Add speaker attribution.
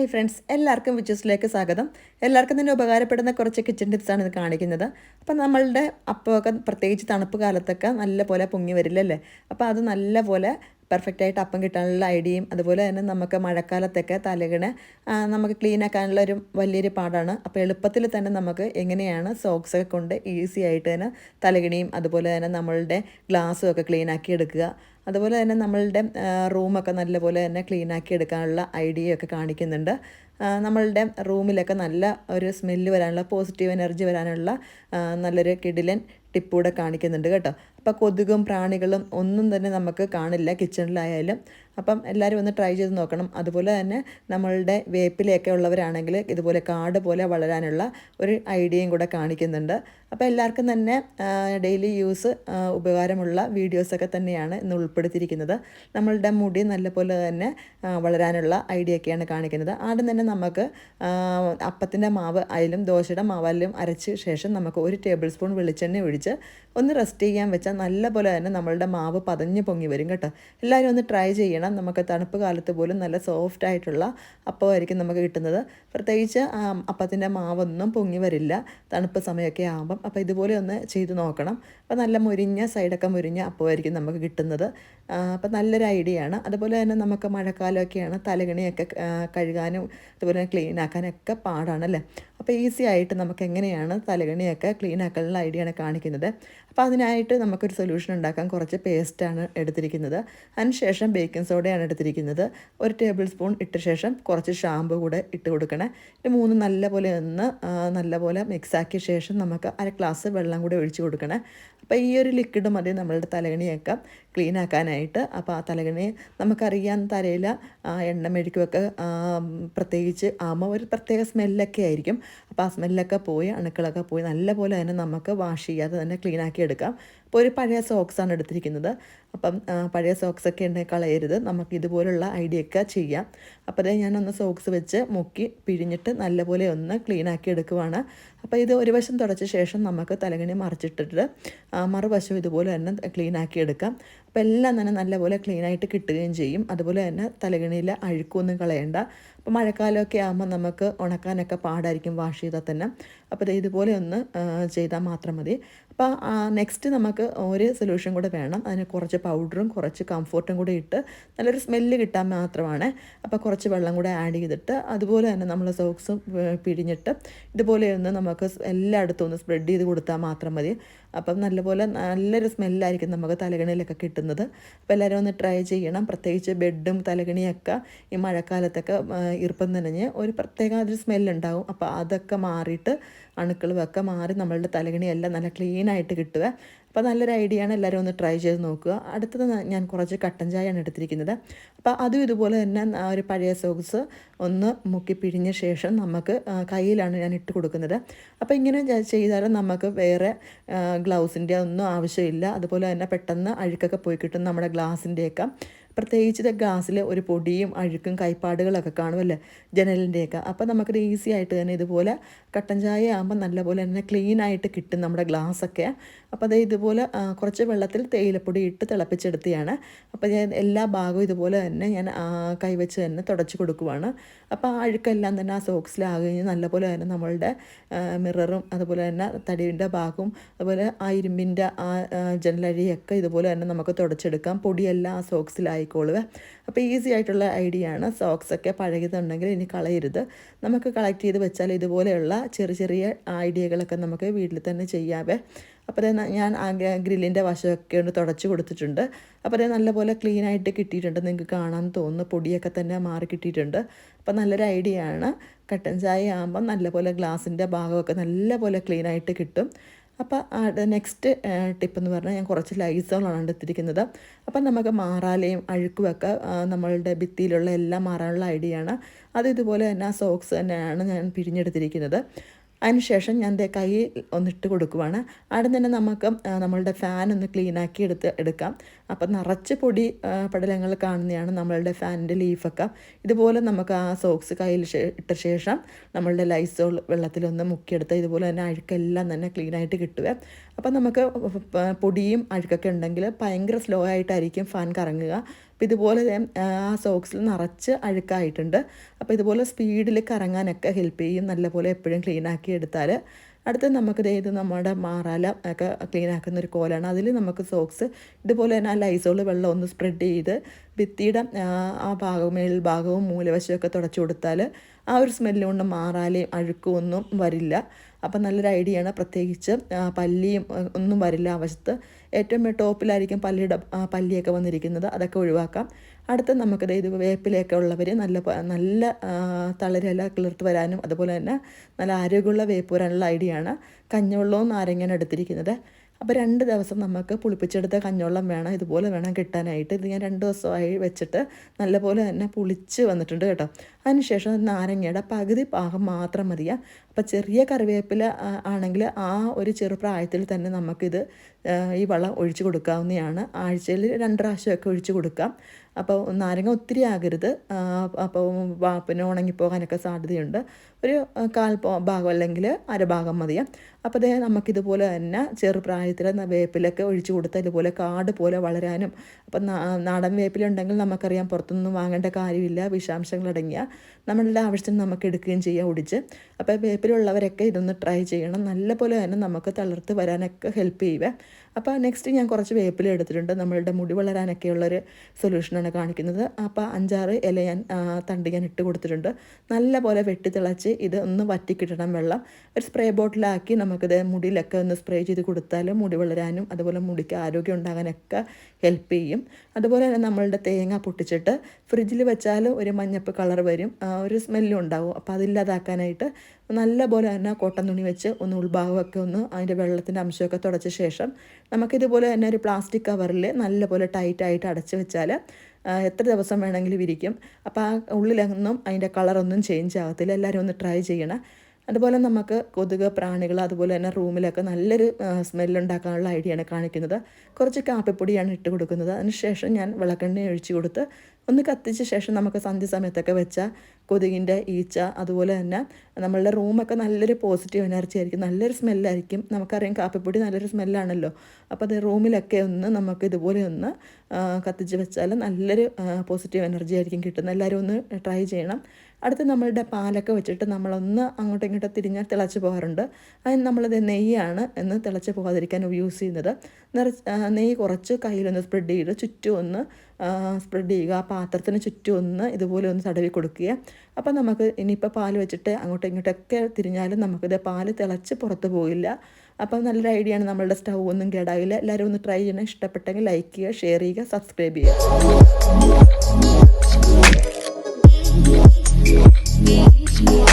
Speaker 1: Hi friends എല്ലാവർക്കും വിച്ചസിലേക്ക് സ്വാഗതം. എല്ലാവർക്കും തന്നെ ഉപകാരപ്പെടുന്ന കുറച്ച് കിച്ചൺ ടിപ്സാണ് ഇത് കാണിക്കുന്നത്. അപ്പം നമ്മളുടെ അപ്പമൊക്കെ പ്രത്യേകിച്ച് തണുപ്പ് കാലത്തൊക്കെ നല്ല പോലെ പൊങ്ങി വരില്ലല്ലേ? അപ്പോൾ അത് നല്ല പോലെ പെർഫെക്റ്റ് ആയിട്ട് അപ്പം കിട്ടാനുള്ള ഐഡിയയും അതുപോലെ തന്നെ നമുക്ക് മഴക്കാലത്തൊക്കെ തലകിണ് നമുക്ക് ക്ലീൻ ആക്കാനുള്ള ഒരു വലിയൊരു പാടാണ്. അപ്പോൾ എളുപ്പത്തിൽ തന്നെ നമുക്ക് എങ്ങനെയാണ് സോക്സൊക്കെ കൊണ്ട് ഈസി ആയിട്ട് തന്നെ തലകിണിയും അതുപോലെ തന്നെ നമ്മളുടെ ഗ്ലാസ്സും ഒക്കെ ക്ലീൻ ആക്കി എടുക്കുക. അതുപോലെ തന്നെ നമ്മളുടെ റൂമൊക്കെ നല്ലപോലെ തന്നെ ക്ലീൻ ആക്കി എടുക്കാനുള്ള ഐഡിയയൊക്കെ കാണിക്കുന്നുണ്ട്. നമ്മളുടെ റൂമിലൊക്കെ നല്ല ഒരു സ്മെല്ല് വരാനുള്ള പോസിറ്റീവ് എനർജി വരാനുള്ള നല്ലൊരു കിടിലൻ ടിപ്പൂടെ കാണിക്കുന്നുണ്ട് കേട്ടോ. അപ്പോൾ കൊതുകും പ്രാണികളും ഒന്നും തന്നെ നമുക്ക് കാണില്ല കിച്ചണിലായാലും. അപ്പം എല്ലാവരും ഒന്ന് ട്രൈ ചെയ്ത് നോക്കണം. അതുപോലെ തന്നെ നമ്മളുടെ വേപ്പിലയൊക്കെ ഉള്ളവരാണെങ്കിൽ ഇതുപോലെ കാട് പോലെ വളരാനുള്ള ഒരു ഐഡിയയും കൂടെ കാണിക്കുന്നുണ്ട്. അപ്പോൾ എല്ലാവർക്കും തന്നെ ഡെയിലി യൂസ് ഉപകാരമുള്ള വീഡിയോസൊക്കെ തന്നെയാണ് ഇന്ന് ഉൾപ്പെടുത്തിയിരിക്കുന്നത്. നമ്മളുടെ മുടി നല്ലപോലെ തന്നെ വളരാനുള്ള ഐഡിയ ഒക്കെയാണ് കാണിക്കുന്നത്. ആദ്യം തന്നെ നമുക്ക് അപ്പത്തിന്റെ മാവ് ആയാലും ദോശയുടെ മാവായാലും അരച്ച് ശേഷം നമുക്ക് ഒരു ടേബിൾ സ്പൂൺ വെളിച്ചെണ്ണ ഒഴിച്ച് ഒന്ന് റെസ്റ്റ് ചെയ്യാൻ വെച്ചാൽ നല്ലപോലെ തന്നെ നമ്മളുടെ മാവ് പതഞ്ഞ് പൊങ്ങി വരും കേട്ടോ. എല്ലാവരും ഒന്ന് ട്രൈ ചെയ്യണം. നമുക്ക് തണുപ്പ് കാലത്ത് പോലും നല്ല സോഫ്റ്റ് ആയിട്ടുള്ള അപ്പമായിരിക്കും നമുക്ക് കിട്ടുന്നത്. പ്രത്യേകിച്ച് അപ്പത്തിന്റെ മാവൊന്നും പൊങ്ങി വരില്ല. തണുപ്പ് സമയമൊക്കെ ആകുമ്പം അപ്പോൾ ഇതുപോലെ ഒന്ന് ചെയ്ത് നോക്കണം. അപ്പോൾ നല്ല മുരിഞ്ഞ സൈഡൊക്കെ മുരിഞ്ഞ അപ്പമായിരിക്കും നമുക്ക് കിട്ടുന്നത്. അപ്പോൾ നല്ലൊരു ഐഡിയ ആണ്. അതുപോലെ തന്നെ നമുക്ക് മഴക്കാലമൊക്കെയാണ് തലകണിയൊക്കെ കഴുകാനും അതുപോലെ ക്ലീൻ ആക്കാനൊക്കെ പാടാണല്ലേ അപ്പോൾ ഈസി ആയിട്ട് നമുക്ക് എങ്ങനെയാണ് തലകണിയൊക്കെ ക്ലീൻ ആക്കാനുള്ള ഐഡിയ ആണ് കാണിക്കുന്നത്. അപ്പോൾ അതിനായിട്ട് നമുക്കൊരു സൊല്യൂഷൻ ഉണ്ടാക്കാൻ കുറച്ച് പേസ്റ്റാണ് എടുത്തിരിക്കുന്നത്. അതിനുശേഷം ബേക്കിംഗ് സോഡയാണ് എടുത്തിരിക്കുന്നത്. ഒരു ടേബിൾ സ്പൂൺ ഇട്ട ശേഷം കുറച്ച് ഷാമ്പു കൂടെ ഇട്ട് കൊടുക്കണേ. ഇത് മൂന്ന് നല്ലപോലെ ഒന്ന് നല്ലപോലെ മിക്സാക്കിയ ശേഷം നമുക്ക് അര ഗ്ലാസ് വെള്ളം കൂടെ ഒഴിച്ച് കൊടുക്കണേ. അപ്പോൾ ഈ ഒരു ലിക്വിഡ് മതി നമ്മളുടെ തലകണിയൊക്കെ ക്ലീൻ ആക്കാനായിട്ട്. അപ്പോൾ ആ തലകണി നമുക്കറിയാൻ തലയിൽ എണ്ണ മെഴുക്കുമൊക്കെ പ്രത്യേകിച്ച് ആമ ഒരു പ്രത്യേക സ്മെല്ലൊക്കെ ആയിരിക്കും. അപ്പോൾ ആ സ്മെല്ലൊക്കെ പോയി അണുക്കളൊക്കെ പോയി നല്ലപോലെ തന്നെ നമുക്ക് വാഷ് ചെയ്യാതെ തന്നെ ക്ലീൻ ആക്കി എടുക്കാം. അപ്പോൾ ഒരു പഴയ സോക്സാണ് എടുത്തിരിക്കുന്നത്. അപ്പം പഴയ സോക്സൊക്കെ ഉണ്ടെങ്കിൽ കളയരുത്. നമുക്ക് ഇതുപോലുള്ള ഐഡിയ ഒക്കെ ചെയ്യാം. അപ്പോൾ അതേ ഞാനൊന്ന് സോക്സ് വെച്ച് മുക്കി പിഴിഞ്ഞിട്ട് നല്ലപോലെ ഒന്ന് ക്ലീൻ ആക്കി എടുക്കുവാണ്. അപ്പോൾ ഇത് ഒരു വശം തുടച്ച ശേഷം നമുക്ക് തലകണി മറിച്ചിട്ടിട്ട് മറുവശം ഇതുപോലെ തന്നെ ക്ലീൻ ആക്കി എടുക്കാം. അപ്പോൾ എല്ലാം തന്നെ നല്ലപോലെ ക്ലീനായിട്ട് കിട്ടുകയും ചെയ്യും. അതുപോലെ തന്നെ തലകണിയിൽ അഴുക്കൊന്നും കളയണ്ട. അപ്പോൾ മഴക്കാലമൊക്കെ ആകുമ്പോൾ നമുക്ക് ഉണക്കാനൊക്കെ പാടായിരിക്കും വാഷ് ചെയ്താൽ തന്നെ. അപ്പോൾ ഇതുപോലെ ഒന്ന് ചെയ്താൽ മാത്രം മതി. അപ്പോൾ നെക്സ്റ്റ് നമുക്ക് ഒരു സൊല്യൂഷൻ കൂടെ വേണം. അതിന് കുറച്ച് പൗഡറും കുറച്ച് കംഫോർട്ടും കൂടെ ഇട്ട് നല്ലൊരു സ്മെല്ല് കിട്ടാൻ മാത്രമാണ്. അപ്പോൾ കുറച്ച് വെള്ളം കൂടെ ആഡ് ചെയ്തിട്ട് അതുപോലെ തന്നെ നമ്മൾ സോക്സ് പിഴിഞ്ഞിട്ട് ഇതുപോലെ ഒന്ന് നമുക്ക് എല്ലായിടത്തും ഒന്ന് സ്പ്രെഡ് ചെയ്ത് കൊടുത്താൽ മാത്രം മതി. അപ്പം നല്ലപോലെ നല്ലൊരു സ്മെല്ലായിരിക്കും നമുക്ക് തലകണിയിലൊക്കെ കിട്ടുന്നത്. അപ്പോൾ എല്ലാവരും ഒന്ന് ട്രൈ ചെയ്യണം. പ്രത്യേകിച്ച് ബെഡും തലകണിയൊക്കെ ഈ മഴക്കാലത്തൊക്കെ ഈർപ്പം നനഞ്ഞ് ഒരു പ്രത്യേക ഒരു സ്മെല്ലുണ്ടാവും. അപ്പോൾ അതൊക്കെ മാറിയിട്ട് അണുക്കളുമൊക്കെ മാറി നമ്മളുടെ തലകണിയെല്ലാം നല്ല ക്ലീനായിട്ട് കിട്ടുക അപ്പോൾ നല്ലൊരു ഐഡിയ ആണ് എല്ലാവരും ഒന്ന് ട്രൈ ചെയ്ത് നോക്കുക. അടുത്തത് ഞാൻ കുറച്ച് കട്ടൻ ചായയാണ് എടുത്തിരിക്കുന്നത്. അപ്പോൾ അതും ഇതുപോലെ തന്നെ ഒരു പഴയ സോക്സ് ഒന്ന് മുക്കി പിഴിഞ്ഞ ശേഷം നമുക്ക് കയ്യിലാണ് ഞാൻ ഇട്ട് കൊടുക്കുന്നത്. അപ്പോൾ ഇങ്ങനെ ചെയ്താൽ നമുക്ക് വേറെ ഗ്ലൗസിന്റെ ഒന്നും ആവശ്യമില്ല. അതുപോലെ തന്നെ പെട്ടെന്ന് അഴുക്കൊക്കെ പോയി കിട്ടും നമ്മുടെ ഗ്ലാസിന്റെയൊക്കെ പ്രത്യേകിച്ച് ഗ്ലാസ്സിൽ ഒരു പൊടിയും അഴുക്കും കൈപ്പാടുകളൊക്കെ കാണുമല്ലേ ജനലിന്റെയൊക്കെ അപ്പോൾ നമുക്കത് ഈസി ആയിട്ട് തന്നെ ഇതുപോലെ കട്ടൻ ചായ ആകുമ്പോൾ നല്ലപോലെ തന്നെ ക്ലീൻ ആയിട്ട് കിട്ടും നമ്മുടെ ഗ്ലാസ്സൊക്കെ. അപ്പോൾ അത് ഇതുപോലെ കുറച്ച് വെള്ളത്തിൽ തേയിലപ്പൊടി ഇട്ട് തിളപ്പിച്ചെടുത്തിയാണ്. അപ്പോൾ ഞാൻ എല്ലാ ഭാഗവും ഇതുപോലെ തന്നെ ഞാൻ കൈവച്ച് തന്നെ തുടച്ച് കൊടുക്കുവാണ്. അപ്പോൾ ആ അഴുക്കെല്ലാം തന്നെ ആ സോക്സിലാകുകയും നല്ലപോലെ തന്നെ നമ്മളുടെ മിററും അതുപോലെ തന്നെ തടിയുടെ ഭാഗവും അതുപോലെ ആ ഇരുമ്പിന്റെ ആ ജനലഴിയൊക്കെ ഇതുപോലെ തന്നെ നമുക്ക് തുടച്ചെടുക്കാം. പൊടിയെല്ലാം ആ സോക്സിലായിക്കോളുക. അപ്പോൾ ഈസി ആയിട്ടുള്ള ഐഡിയ ആണ് സോക്സൊക്കെ പഴകിയതുണ്ടെങ്കിൽ ഇനി കളയരുത്. നമുക്ക് കളക്ട് ചെയ്ത് വെച്ചാൽ ഇതുപോലെയുള്ള ചെറിയ ചെറിയ ഐഡിയകളൊക്കെ നമുക്ക് വീട്ടിൽ തന്നെ ചെയ്യാവേ. അപ്പോൾ ഞാൻ ആ ഗ്രില്ലിന്റെ വശമൊക്കെ ഒന്ന് തുടച്ച് കൊടുത്തിട്ടുണ്ട്. അപ്പോൾ അത് നല്ലപോലെ ക്ലീൻ ആയിട്ട് കിട്ടിയിട്ടുണ്ട്. നിങ്ങൾക്ക് കാണാൻ തോന്നുന്നു പൊടിയൊക്കെ തന്നെ മാറി കിട്ടിയിട്ടുണ്ട്. അപ്പോൾ നല്ലൊരു ഐഡിയ ആണ് കട്ടൻ ചായ ആകുമ്പം നല്ലപോലെ ഗ്ലാസിന്റെ ഭാഗമൊക്കെ നല്ലപോലെ ക്ലീൻ ആയിട്ട് കിട്ടും അപ്പോൾ നെക്സ്റ്റ് ടിപ്പ് എന്ന് പറഞ്ഞാൽ ഞാൻ കുറച്ച് ലൈസോളാണ് എടുത്തിരിക്കുന്നത്. അപ്പം നമുക്ക് മാറാലയും അഴുക്കുമൊക്കെ നമ്മളുടെ ഭിത്തിയിലുള്ള എല്ലാം മാറാനുള്ള ഐഡിയ ആണ് അത് ഇതുപോലെ തന്നെ സോക്സ് തന്നെയാണ് ഞാൻ പിരിഞ്ഞെടുത്തിരിക്കുന്നത്. അതിനുശേഷം ഞാൻ ദേ കൈ ഒന്നിട്ട് കൊടുക്കുവാണ്. അവിടെ തന്നെ നമുക്ക് നമ്മളുടെ ഫാൻ ഒന്ന് ക്ലീനാക്കി എടുത്ത് എടുക്കാം. അപ്പം നിറച്ച് പൊടി പടലങ്ങൾ കാണുന്നതാണ് നമ്മളുടെ ഫാനിന്റെ ലീഫൊക്കെ ഇതുപോലെ നമുക്ക് ആ സോക്സ് കയ്യിൽ ഇട്ട ശേഷം നമ്മളുടെ ലൈസോൾ വെള്ളത്തിലൊന്ന് മുക്കിയെടുത്ത് ഇതുപോലെ തന്നെ അഴുക്കെല്ലാം തന്നെ ക്ലീനായിട്ട് കിട്ടുക. അപ്പം നമുക്ക് പൊടിയും അഴുക്കൊക്കെ ഉണ്ടെങ്കിൽ ഭയങ്കര സ്ലോ ആയിട്ടായിരിക്കും ഫാൻ കറങ്ങുക. അപ്പോൾ ഇതുപോലെ ആ സോക്സിൽ നിറച്ച് അഴുക്കായിട്ടുണ്ട്. അപ്പോൾ ഇതുപോലെ സ്പീഡിൽ കറങ്ങാനൊക്കെ ഹെൽപ്പ് ചെയ്യും. നല്ലപോലെ എപ്പോഴും ക്ലീൻ ആക്കി എടുത്താൽ അടുത്ത് നമുക്ക് ഇത് നമ്മുടെ മാറാല ഒക്കെ ക്ലീൻ ആക്കുന്ന ഒരു കോലാണ്. അതിൽ നമുക്ക് സോക്സ് ഇതുപോലെ തന്നെ ആ ലൈസോൾ വെള്ളം ഒന്ന് സ്പ്രെഡ് ചെയ്ത് ഭിത്തിയുടെ ആ, ആ ഭാഗവും മേൽ ഭാഗവും മൂലവശമൊക്കെ തുടച്ചു കൊടുത്താൽ ആ ഒരു സ്മെല്ല് കൊണ്ട് മാറാലയും അഴുക്കും ഒന്നും വരില്ല. അപ്പം നല്ലൊരു ഐഡിയ ആണ്. പ്രത്യേകിച്ച് പല്ലിയും ഒന്നും വരില്ല ആ വശത്ത്. ഏറ്റവും ടോപ്പിലായിരിക്കും പല്ലിയുടെ പല്ലിയൊക്കെ വന്നിരിക്കുന്നത്. അതൊക്കെ ഒഴിവാക്കാം. അടുത്ത് നമുക്ക് ദേ ഇത് വേപ്പിലയൊക്കെ ഉള്ളവർ നല്ല നല്ല തളിരില കിളിർത്ത് വരാനും അതുപോലെ തന്നെ നല്ല ആരോഗ്യമുള്ള വേപ്പ് വരാനുള്ള ഐഡിയ ആണ് കഞ്ഞവെള്ളവും നാരങ്ങയാണ് എടുത്തിരിക്കുന്നത്. അപ്പോൾ രണ്ട് ദിവസം നമുക്ക് പുളിപ്പിച്ചെടുത്ത കഞ്ഞവെള്ളം വേണം ഇതുപോലെ വേണം കിട്ടാനായിട്ട്. ഇത് ഞാൻ രണ്ട് ദിവസമായി വെച്ചിട്ട് നല്ലപോലെ തന്നെ പുളിച്ച് വന്നിട്ടുണ്ട് കേട്ടോ. അതിനുശേഷം നാരങ്ങയുടെ പകുതി പാകം മാത്രം മതിയാ. അപ്പോൾ ചെറിയ കറിവേപ്പില ആണെങ്കിൽ ആ ഒരു ചെറുപ്രായത്തിൽ തന്നെ നമുക്കിത് ഈ വളം ഒഴിച്ചു കൊടുക്കാവുന്നതാണ് ആഴ്ചയിൽ രണ്ട് പ്രാവശ്യമൊക്കെ ഒഴിച്ചു കൊടുക്കാം. അപ്പോൾ നാരങ്ങ ഒത്തിരി ആകരുത്. അപ്പോൾ പിന്നെ ഉണങ്ങിപ്പോകാനൊക്കെ സാധ്യതയുണ്ട്. ഒരു കാൽ ഭാഗം അല്ലെങ്കിൽ അരഭാഗം മതിയാ. അപ്പോൾ അതേ നമുക്കിതുപോലെ തന്നെ ചെറുപ്രായത്തിൽ വേപ്പിലൊക്കെ ഒഴിച്ചു കൊടുത്താൽ ഇതുപോലെ കാട് പോലെ വളരാനും അപ്പം നാടൻ വേപ്പിലുണ്ടെങ്കിൽ നമുക്കറിയാം പുറത്തുനിന്നും വാങ്ങേണ്ട കാര്യമില്ല വിഷാംശങ്ങളടങ്ങിയ നമ്മളുടെ ആവശ്യത്തിന് നമുക്ക് എടുക്കുകയും ചെയ്യാം ഒടിച്ച്. അപ്പോൾ വേപ്പിലുള്ളവരൊക്കെ ഇതൊന്ന് ട്രൈ ചെയ്യണം. നല്ല പോലെ തന്നെ നമുക്ക് തളർത്ത് വരാനൊക്കെ ഹെൽപ്പ് ചെയ്യുവേ അപ്പോൾ നെക്സ്റ്റ് ഞാൻ കുറച്ച് വേപ്പില എടുത്തിട്ടുണ്ട്. നമ്മളുടെ മുടി വളരാനൊക്കെയുള്ളൊരു സൊല്യൂഷനാണ് കാണിക്കുന്നത്. അപ്പോൾ അഞ്ചാറ് ഇല ഞാൻ തണ്ട് ഞാൻ ഇട്ട് കൊടുത്തിട്ടുണ്ട്. നല്ല പോലെ വെട്ടി തിളച്ച് ഇത് ഒന്ന് വറ്റിക്കിട്ടണം വെള്ളം. ഒരു സ്പ്രേ ബോട്ടിലാക്കി നമുക്കിത് മുടിയിലൊക്കെ ഒന്ന് സ്പ്രേ ചെയ്ത് കൊടുത്താൽ മുടി വളരാനും അതുപോലെ മുടിക്ക് ആരോഗ്യം ഉണ്ടാകാനൊക്കെ ഹെൽപ്പ് ചെയ്യും. അതുപോലെ തന്നെ നമ്മളുടെ തേങ്ങ പൊട്ടിച്ചിട്ട് ഫ്രിഡ്ജിൽ വെച്ചാൽ ഒരു മഞ്ഞപ്പ് കളർ വരും. ഒരു സ്മെല്ലും ഉണ്ടാവും. അപ്പോൾ അതില്ലാതാക്കാനായിട്ട് നല്ല പോലെ തന്നെ കോട്ടൺ തുണി വെച്ച് ഒന്ന് ഉൾഭാഗമൊക്കെ ഒന്ന് അതിന്റെ വെള്ളത്തിന്റെ അംശമൊക്കെ തുടച്ച ശേഷം നമുക്കിതുപോലെ തന്നെ ഒരു പ്ലാസ്റ്റിക് കവറിൽ നല്ലപോലെ ടൈറ്റായിട്ട് അടച്ച് വെച്ചാൽ എത്ര ദിവസം വേണമെങ്കിലും ഇരിക്കും. അപ്പോൾ ആ ഉള്ളിലൊന്നും അതിന്റെ കളറൊന്നും ചേഞ്ച് ആകത്തില്ല എല്ലാവരും ഒന്ന് ട്രൈ ചെയ്യണം. അതുപോലെ നമുക്ക് കൊതുക് പ്രാണികൾ അതുപോലെ തന്നെ റൂമിലൊക്കെ നല്ലൊരു സ്മെല്ലുണ്ടാക്കാനുള്ള ഐഡിയ ആണ് കാണിക്കുന്നത്. കുറച്ച് കാപ്പിപ്പൊടിയാണ് ഇട്ട് കൊടുക്കുന്നത്. അതിനുശേഷം ഞാൻ വിളക്കെണ്ണ ഒഴിച്ചു കൊടുത്ത് ഒന്ന് കത്തിച്ച ശേഷം നമുക്ക് സന്ധ്യ സമയത്തൊക്കെ വെച്ച കൊതുകിന്റെ ഈച്ച അതുപോലെ തന്നെ നമ്മളുടെ റൂമൊക്കെ നല്ലൊരു പോസിറ്റീവ് എനർജി ആയിരിക്കും നല്ലൊരു സ്മെല്ലായിരിക്കും. നമുക്കറിയാം കാപ്പിപ്പൊടി നല്ലൊരു സ്മെല്ലാണല്ലോ. അപ്പോൾ അത് റൂമിലൊക്കെ ഒന്ന് നമുക്ക് ഇതുപോലെ ഒന്ന് കത്തിച്ച് വെച്ചാൽ നല്ലൊരു പോസിറ്റീവ് എനർജി ആയിരിക്കും കിട്ടുന്നത്. എല്ലാവരും ഒന്ന് ട്രൈ ചെയ്യണം. അടുത്ത് നമ്മളുടെ പാലൊക്കെ വെച്ചിട്ട് നമ്മളൊന്ന് അങ്ങോട്ടും ഇങ്ങോട്ടും തിരിഞ്ഞാൽ തിളച്ച് പോകാറുണ്ട്. അതിന് നമ്മളിത് നെയ്യാണ് എന്ന് തിളച്ച് പോകാതിരിക്കാൻ യൂസ് ചെയ്യുന്നത്. നിറച്ച് നെയ്യ് കുറച്ച് കയ്യിലൊന്ന് സ്പ്രെഡ് ചെയ്ത് ചുറ്റും ഒന്ന് സ്പ്രെഡ് ചെയ്യുക. ആ പാത്രത്തിന് ചുറ്റും ഒന്ന് ഇതുപോലെ ഒന്ന് തടവി കൊടുക്കുക. അപ്പോൾ നമുക്ക് ഇനിയിപ്പോൾ പാൽ വെച്ചിട്ട് അങ്ങോട്ടും ഇങ്ങോട്ടൊക്കെ തിരിഞ്ഞാലും നമുക്കിത് പാൽ തിളച്ച് പുറത്ത് പോകില്ല. അപ്പം നല്ലൊരു ഐഡിയ ആണ് നമ്മളുടെ സ്റ്റൗ ഒന്നും കേടാവില്ല. എല്ലാവരും ഒന്ന് ട്രൈ ചെയ്യണം. ഇഷ്ടപ്പെട്ടെങ്കിൽ ലൈക്ക് ചെയ്യുക ഷെയർ ചെയ്യുക സബ്സ്ക്രൈബ് ചെയ്യുക. Yes.